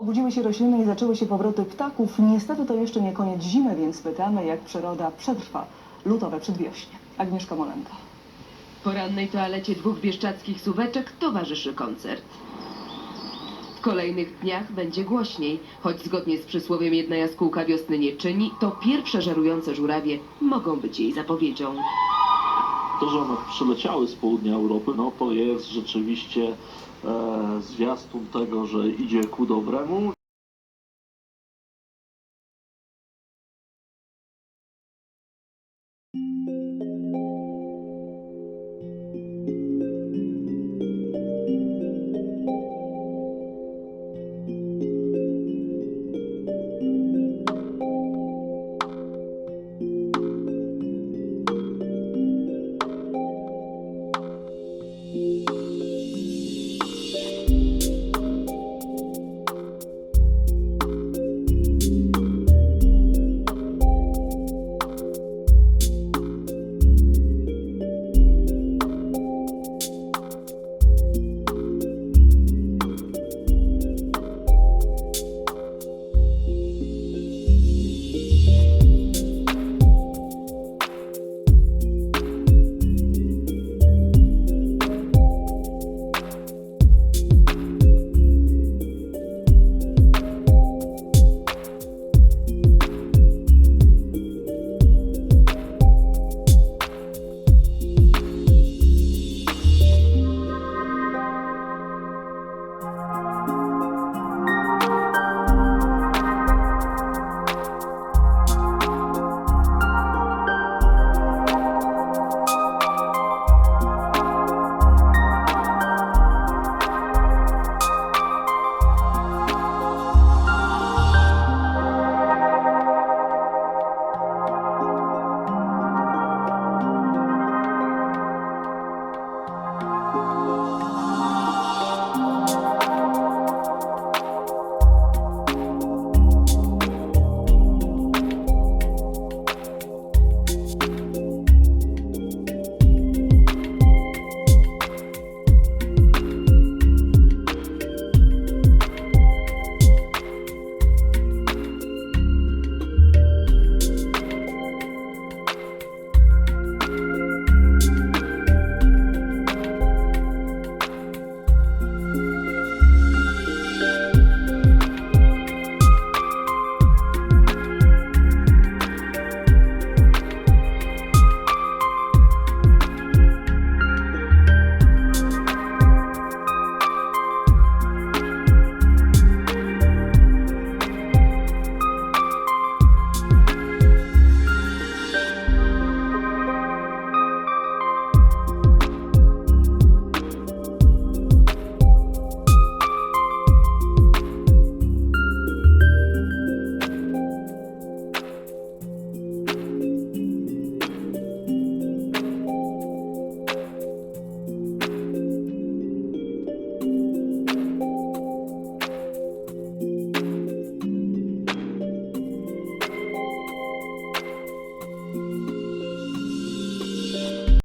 Obudziły się rośliny i zaczęły się powroty ptaków. Niestety to jeszcze nie koniec zimy, więc pytamy, jak przyroda przetrwa lutowe przedwiośnie. Agnieszka Molenka. Porannej toalecie dwóch bieszczadzkich suweczek towarzyszy koncert. W kolejnych dniach będzie głośniej, choć zgodnie z przysłowiem jedna jaskółka wiosny nie czyni, to pierwsze żerujące żurawie mogą być jej zapowiedzią. To, że one przyleciały z południa Europy, no to jest rzeczywiście e, zwiastun tego, że idzie ku dobremu.